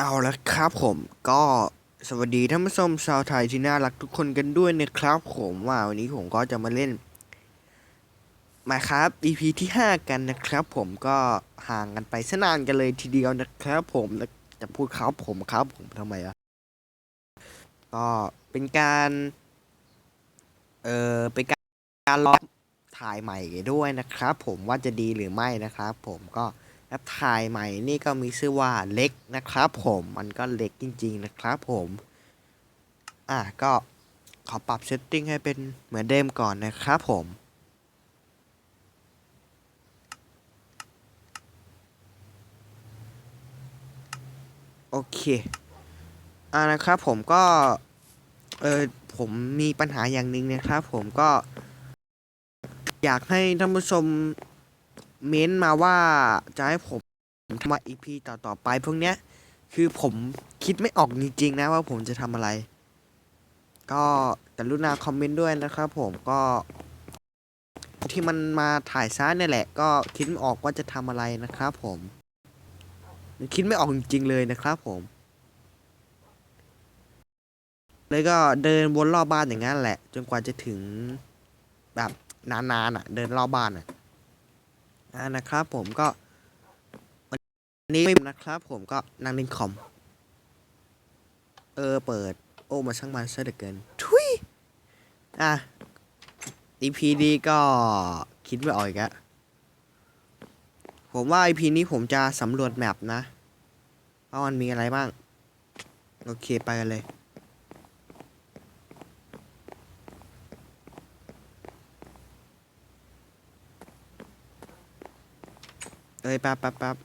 เอาละครับผมก็สวัสดีท่านผู้ชมชาวไทยที่น่ารักทุกคนกันด้วยนะครับผมว่าวันนี้ผมก็จะมาเล่นมาครับ EP ที่ 5 กันนะครับ ผมก็ห่างกันไปสนานกันเลยทีเดียวนะครับ ผมแล้วจะพูดครับผมครับผมทำไมอะก็เป็นการเออเป็นการการลองถ่ายใหม่ด้วยนะครับ ผมว่าจะดีหรือไม่นะครับ ผมก็ แอปถ่ายใหม่นี่ก็มีชื่อว่าเล็กนะครับผมมันก็เล็กจริง ๆ นะครับผมอะก็ขอปรับเซตติ้งให้เป็นเหมือนเดิมก่อนนะครับผมโอเคอ่านะครับผมก็ เออผมมีปัญหาอย่างหนึ่งนะครับผมก็ อยากให้ท่านผู้ชม เม้นต์มาว่าจะให้ผมทำมาอีพีต่อๆไปพวกเนี้ย คือผมคิดไม่ออกจริงๆนะว่าผมจะทำอะไร ก็กรุณาคอมเมนต์ด้วยนะครับผมก็ที่มันมาถ่ายซ้าเนี่ยแหละ ก็คิดไม่ออกว่าจะทำอะไรนะครับผมคิดไม่ออกจริงๆเลยนะครับผม เลยก็เดินวนรอบบ้านอย่างนั้นแหละ จนกว่าจะถึงแบบนานๆอะ เดินรอบบ้านอะ อ่านะครับผมก็ วันนี้ไม่นะครับผมก็นั่งเล่นคอม เออเปิด โอ้มาช่างมันซะเหลือเกิน ทุยอะ EP นี้ก็คิดไม่ออกอีกแล้วผมว่า EP นี้ผมจะสำรวจแมปนะว่ามันมีอะไรบ้าง โอเคไปกันเลย อ้ยแป๊บแป๊บแป๊บ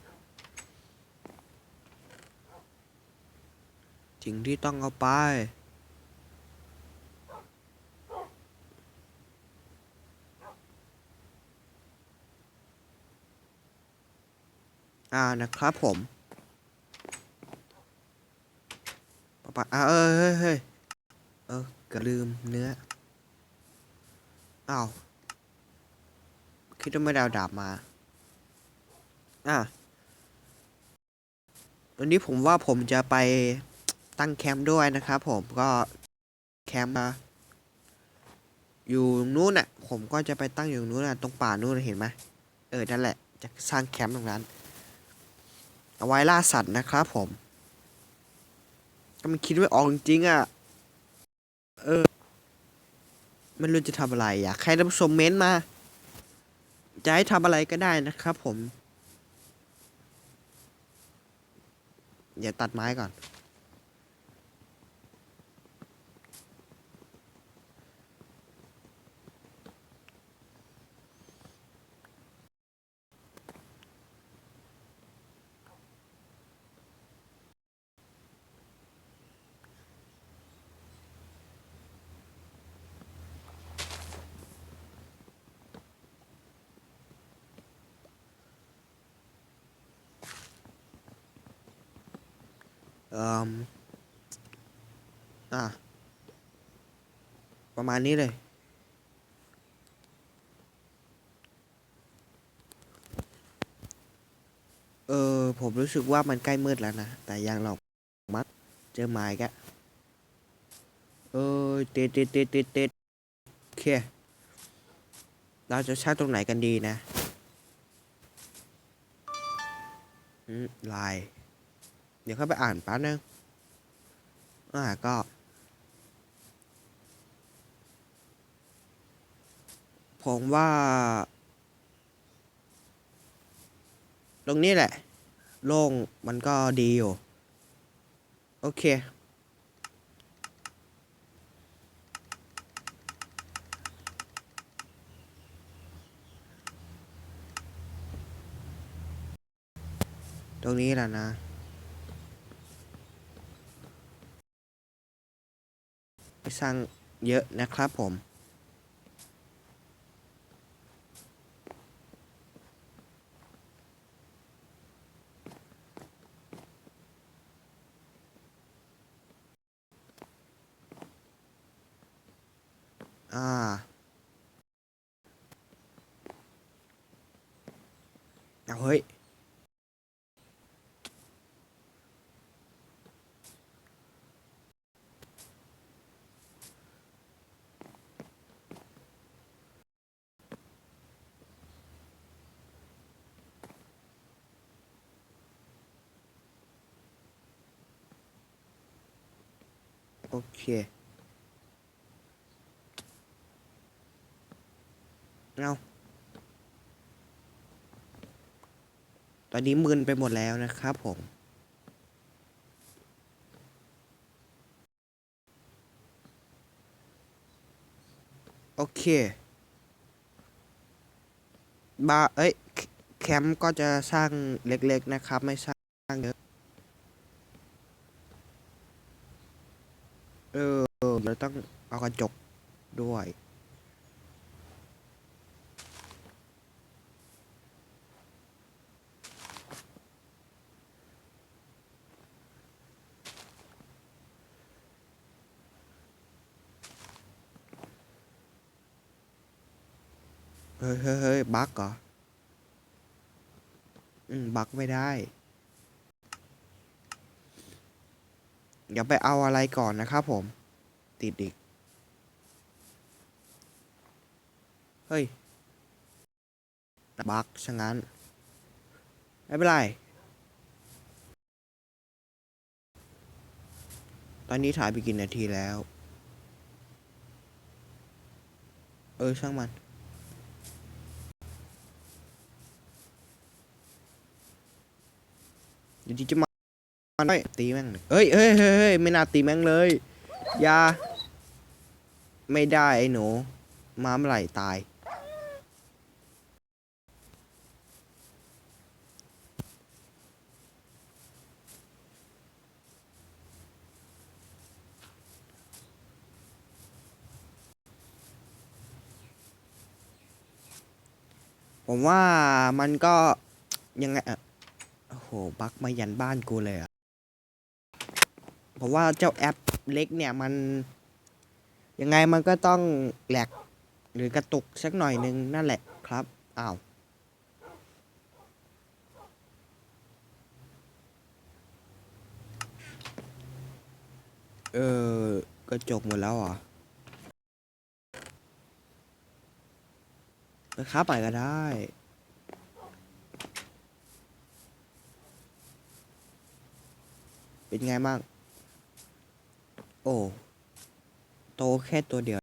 สิ่งที่ต้องเอาไป อ่านะครับผมปะปะอ่าเออเฮ้ยเฮ้ยเออเก็ลืมเนื้อ อ้าว คิดว่าไม่ได้เอาดาบมา อะวันนี้ผมว่าผมจะไปตั้งแคมป์ด้วยนะครับผมก็แคมป์มาอยู่นู้นน่ะ ผมก็จะไปตั้งอยู่นู้นน่ะตรงป่านู้นเห็นไหมเออนั่นแหละ จะสร้างแคมป์ตรงนั้น เอาไว้ล่าสัตว์นะครับผมก็มันคิดไม่ออกจริงๆอะ เออไม่รู้จะทำอะไรอยากให้ท่านผู้ชมเม้นต์มา จะให้ทำอะไรก็ได้นะครับผม เดี๋ยวตัดไม้ก่อน เอ่ออะประมาณนี้เลย เออ ผมรู้สึกว่ามันใกล้มืดแล้วนะ แต่ยังหรอกมัด เจอไม้กะเออเต็ดเต็ดเต็ดเต็ดเต็ดโอเค เราจะช่าตรงไหนกันดีนะอืมลาย เดี๋ยวเข้าไปอ่านแป๊บนึงอ่าก็ผมว่า ตรงนี้แหละ โล่งมันก็ดีอยู่ โอเค ตรงนี้แหละนะ ไป สร้างเยอะนะครับผม โอเคเอาตอนนี้มึนไปหมดแล้วนะครับผม โอเคบาเอ้ย แคแคมป์ก็จะสร้างเล็กๆนะครับ ไม่สร้างเยอะ เออเราต้องเอากระจกด้วย เฮ้ยเฮ้ยเฮ้ยบั๊กเหรอ อืม บั๊กไม่ได้ เดี๋ยวไปเอาอะไรก่อนนะครับผม ติดอีก เฮ้ยบักซะงั้น ไม่เป็นไร ตอนนี้ถ่ายไปกี่นาทีแล้ว เออ ช่างมันเดี๋ยวจะมา ไม่ตีแม่งเลยเฮ้ยเฮ้ยเฮ้ยเฮ้ยไม่น่าตีแม่งเลยอย่าไม่ได้ไอ้หนูมาเมื่อไหร่ตายผมว่ามันก็ยังไงอะโอ้โห บักมายันบ้านกูเลยอะ เพราะว่าเจ้าแอปเล็กเนี่ยมัน ยังไงมันก็ต้องแหลกหรือกระตุกสักหน่อยนึงนั่นแหละครับอ้าวเออกระจกหมดแล้วเหรอไปค้าไปก็ได้ เป็นไงบ้าง โอ้ โตแค่ตัวเดียว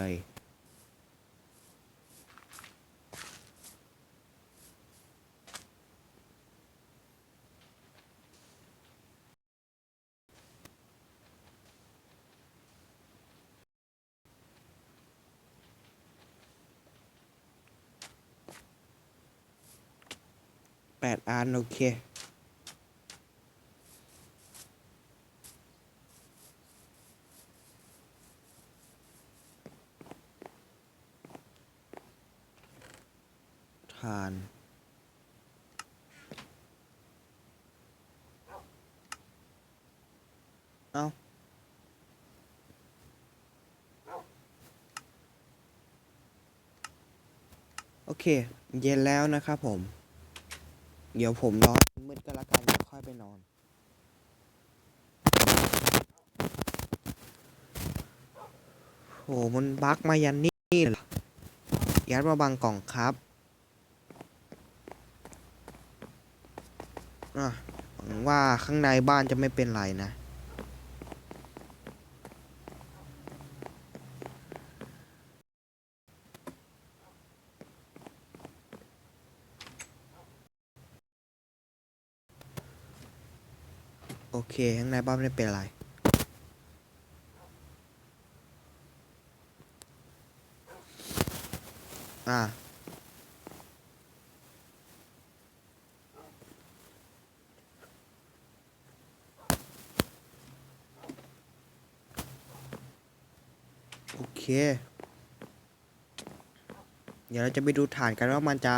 เลยแปดอันโอเค ทาน เอาโอเค เย็นแล้วนะครับผม เดี๋ยวผมรอมืดก็แล้วกันเดี๋ยวค่อยไปนอน โห มันบักมายันนี่เลยหรอยัดมาบังกล่องครับอะหวังว่าข้างในบ้านจะไม่เป็นไรนะ โอเคข้างในบ้านไม่เป็นไร อ่าโอเค เดี๋ยวเราจะไปดูฐานกันว่ามันจะ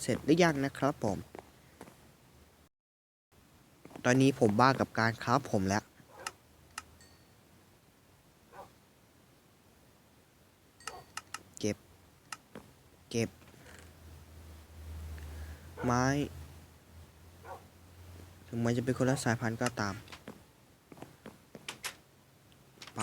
เสร็จหรือยังนะครับผม ตอนนี้ผมบ้ากับการครับผมแล้ว เก็บ เก็บ ไม้ ถึงมันจะเป็นคนละสายพันธุ์ก็ตาม ไป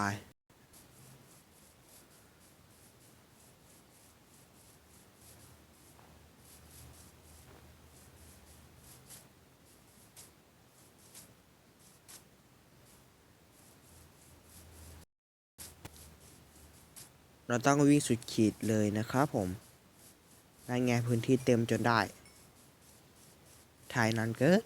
เราต้องวิ่งสุดขีดเลยนะครับผมนั่นไงพื้นที่เต็มจนได้ ถ่ายนานเกิน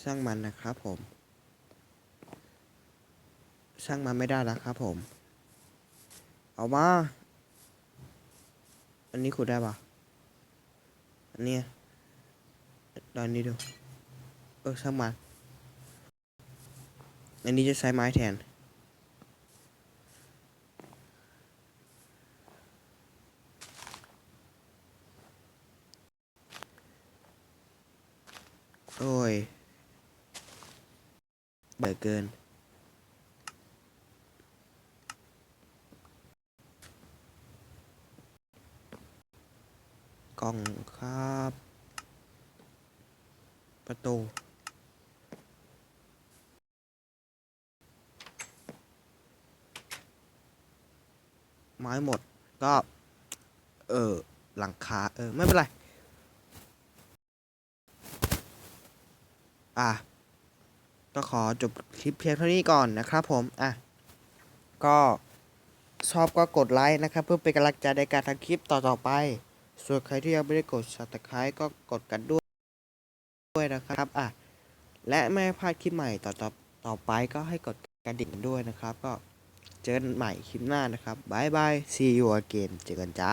ช่างมันนะครับผม ช่างมันไม่ได้แล้วครับผม เอามา อันนี้ขุดได้ปะอันเนี้ยลองนี้ดู เออช่างมัน อันนี้จะใช้ไม้แทนโอ้ยเบื่อเกิน ล่องครับ ประตูไม้หมดก็ เออ หลังคา เออ ไม่เป็นไร อะ ก็ขอจบคลิปเพียงเท่านี้ก่อนนะครับผม อะ ก็ชอบก็กดไลค์นะครับ เพื่อเป็นกำลังใจในการทำคลิปต่อๆไป ส่วนใครที่ยังไม่ได้กด subscribe ก็กดกันด้วยด้วยนะครับอะและไม่พลาดคลิปใหม่ต่อต่อต่อไปก็ให้กดกระดิ่งด้วยนะครับ ก็เจอกันใหม่คลิปหน้านะครับบายบาย see you again เจอกันจ้า